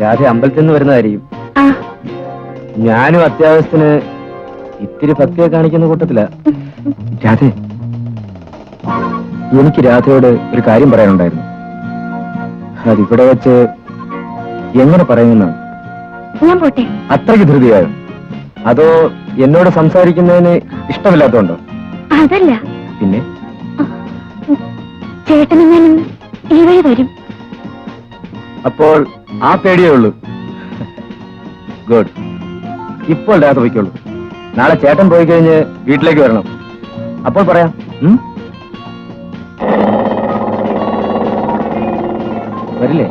രാധ അമ്പലത്തിൽ നിന്ന് വരുന്നതായിരിക്കും. ഞാനും അത്യാവശ്യത്തിന് ഇത്തിരി ഭക്തിയെ കാണിക്കുന്ന കൂട്ടത്തില. രാധേ എനിക്ക് രാധയോട് ഒരു കാര്യം പറയാനുണ്ടായിരുന്നു. അതിവിടെ വെച്ച് എങ്ങനെ പറയുന്ന ഞാൻ പോട്ടെ. അത്രയ്ക്ക് ധൃതിയായോ? അതോ എന്നോട് സംസാരിക്കുന്നതിന് ഇഷ്ടമില്ലാത്തോണ്ടോ അതല്ല. പിന്നെ? ചേട്ടനെങ്ങാനും ഈ വഴി വരും. അപ്പോൾ ആ പേടിയേ ഉള്ളൂ. ഗുഡ്. ഇപ്പോൾ രാധ പോയിക്കോളൂ. നാളെ ചേട്ടൻ പോയി കഴിഞ്ഞ് വീട്ടിലേക്ക് വരണം. അപ്പോൾ പറയാം. വരില്ലേ?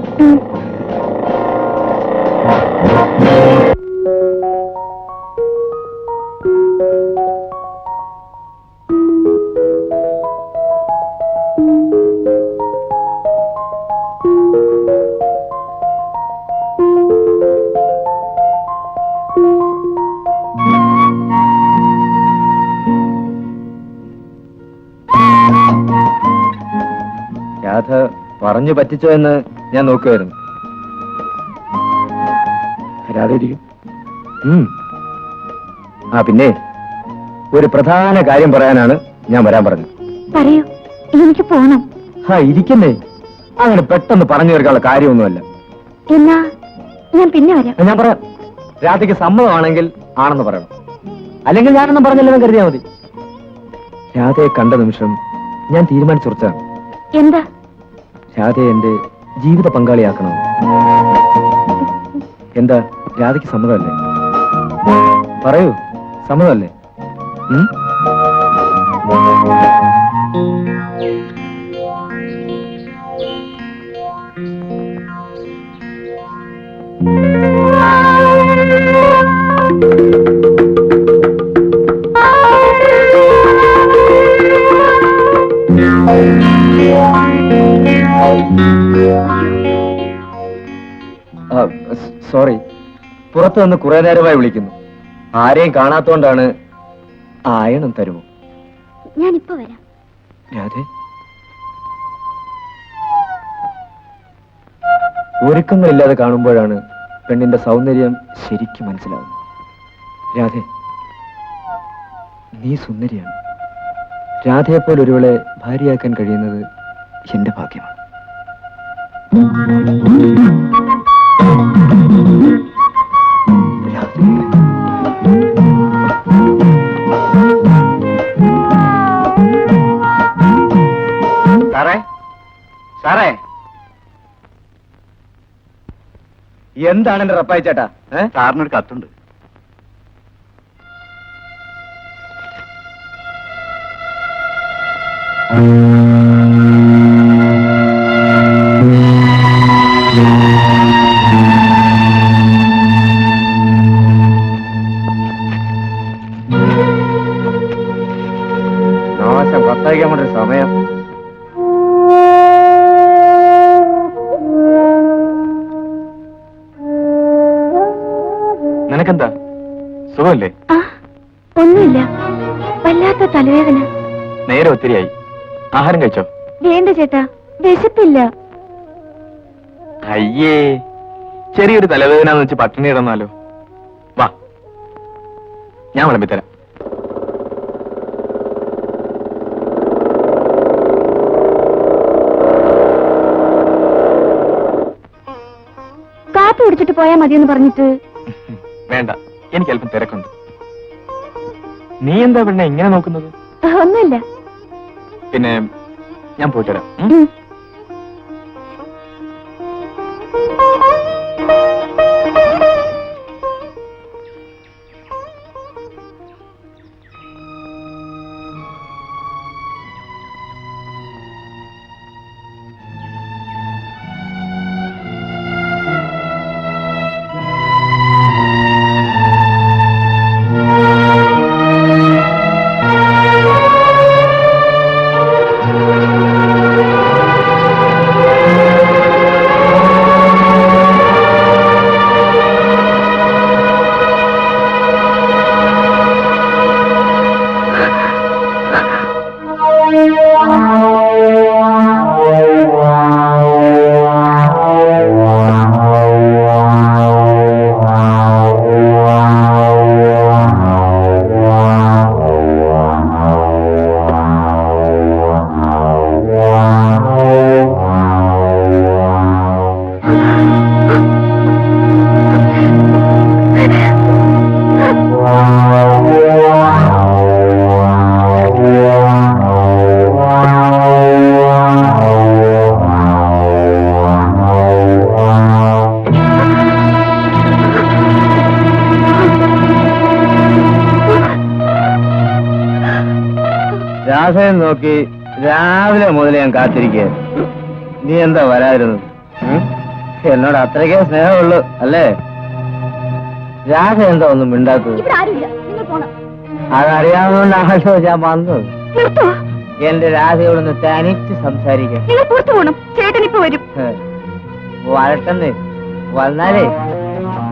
പറഞ്ഞു പറ്റിച്ചോ എന്ന് ഞാൻ നോക്കുമായിരുന്നു. ആ പിന്നെ ഒരു പ്രധാന കാര്യം പറയാനാണ് ഞാൻ വരാൻ പറഞ്ഞത്. പറയൂ. എനിക്ക് പോണം. ആ ഇരിക്കുന്നേ. അങ്ങനെ പെട്ടെന്ന് പറഞ്ഞു തീർക്കാനുള്ള കാര്യമൊന്നുമല്ല. എന്നാ ഞാൻ പിന്നെ വരാം. ഞാൻ പറയാം. രാധയ്ക്ക് സമ്മതമാണെങ്കിൽ ആണെന്ന് പറയണം. അല്ലെങ്കിൽ ഞാനൊന്നും പറഞ്ഞില്ലെന്ന് കരുതിയാ മതി. രാധയെ കണ്ട നിമിഷം ഞാൻ തീരുമാനിച്ചുറച്ചാണ് എന്താ? രാധയെ എന്റെ ജീവിത പങ്കാളിയാക്കണം. എന്താ രാധയ്ക്ക് സമ്മതമല്ലേ? പറയൂ സമ്മതമല്ലേ? ഉം? സോറി. പുറത്തു നിന്ന് കുറെ നേരമായി വിളിക്കുന്നു. ആരെയും കാണാത്തോണ്ടാണ് ആയണം തരുമോ? ഞാൻ ഇപ്പൊ വരാം. രാധേ. ഒരുക്കങ്ങളില്ലാതെ കാണുമ്പോഴാണ് പെണ്ണിന്റെ സൗന്ദര്യം ശരിക്കും മനസ്സിലാവുന്നത്. രാധേ നീ സുന്ദരിയാണ്. രാധയെപ്പോലെ ഒരുവളെ ഭാര്യയാക്കാൻ കഴിയുന്നത് എന്റെ ഭാഗ്യമാണ്. സാറേ. എന്താണ് എന്റെ റപ്പായി ചേട്ടാ? സാറിനൊരു കത്തുണ്ട്. നാശം സുഖമല്ലേ? ഒന്നുമില്ല. വല്ലാത്ത തലവേദന. നേരെ ഒത്തിരിയായി. ആഹാരം കഴിച്ചോ? വേണ്ട ചേട്ടാ വിശപ്പില്ല. അയ്യേ ചെറിയൊരു തലവേദന എന്ന് വെച്ച് പട്ടിണി ഇടന്നാലോ വാ ഞാൻ വിളമ്പിത്തരാം. കാപ്പി കുടിച്ചിട്ട് പോയാ മതിയെന്ന് പറഞ്ഞിട്ട്. വേണ്ട. എനിക്ക് അല്പം തിരക്കുണ്ട്. നീ എന്താ പെണ്ണെ ഇങ്ങനെ നോക്കുന്നത്? ഒന്നുമില്ല. പിന്നെ ഞാൻ പോയിട്ട് വരാം. Thank you. സമയം നോക്കി രാവിലെ മുതൽ ഞാൻ കാത്തിരിക്കുക നീ എന്താ വരാതിരുന്നു എന്നോട് അത്രയ്ക്കേ സ്നേഹമുള്ളൂ അല്ലേ? രാധ എന്താ ഒന്നും മിണ്ടാത്തത്? പോണം. അതറിയാവുന്നതുകൊണ്ടാണല്ലോ ഞാൻ വന്നത് എന്റെ രാധയോടൊന്ന് തനിച്ച് സംസാരിക്കാം. വരട്ടെന്ന്. വന്നാലേ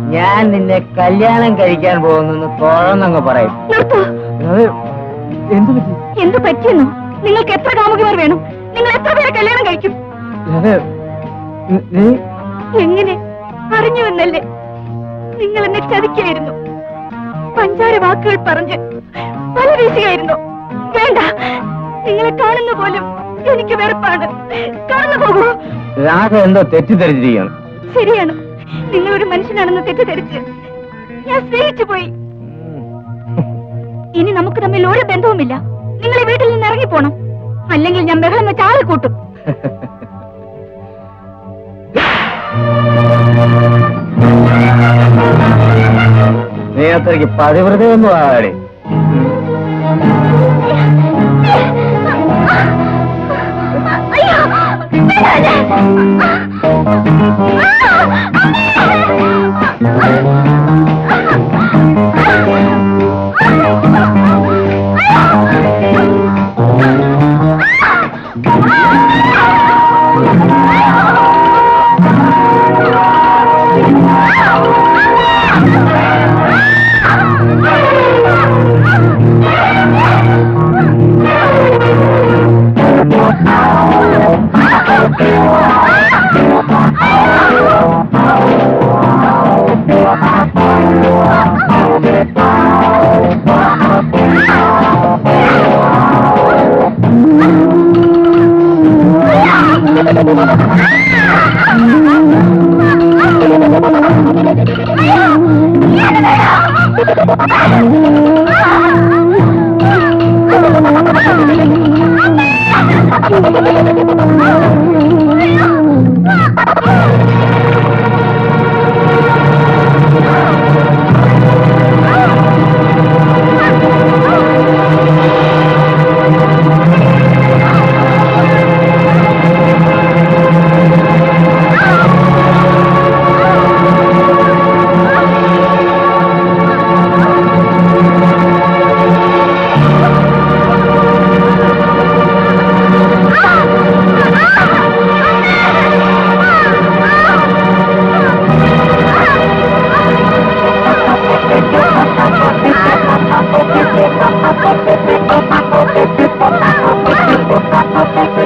ഞാൻ നിന്നെ കല്യാണം കഴിക്കാൻ പോകുന്നെന്ന് തുറന്നങ്ങ് പറയും. എന്ത് പറ്റി? എന്ത് പറ്റിയെന്നോ? നിങ്ങൾക്ക് എത്ര കാമുകിമാർ വേണം? നിങ്ങൾ എത്ര പേരെ കല്യാണം കഴിക്കും? എങ്ങനെ? അറിഞ്ഞു എന്നല്ലേ നിങ്ങൾ എന്നെ ചതിക്കായിരുന്നു. പഞ്ചാര വാക്കുകൾ പറഞ്ഞ് പല വീശുകയായിരുന്നു വേണ്ട നിങ്ങളെ കാണുന്ന പോലും എനിക്ക് വെറുപ്പാണ്. കടന്നു പോകൂ. രാധ എന്തോ തെറ്റിദ്ധരിച്ചിരിക്കുകയാണ്. ശരിയാണ്. നിങ്ങൾ ഒരു മനുഷ്യനാണെന്ന് തെറ്റിദ്ധരിച്ച് ഞാൻ സ്നേഹിച്ചു പോയി ഇനി നമുക്ക് തമ്മിൽ ഒരു ബന്ധവുമില്ല. നിങ്ങൾ ഈ വീട്ടിൽ നിന്ന് ഇറങ്ങി പോണം. അല്ലെങ്കിൽ ഞാൻ ബഹളം വെച്ച് ആളെ കൂട്ടും. നീ അത്രയ്ക്ക് പതിവ്രതയൊന്നും ആടെ അയ്യോ. అమ్మా Thank.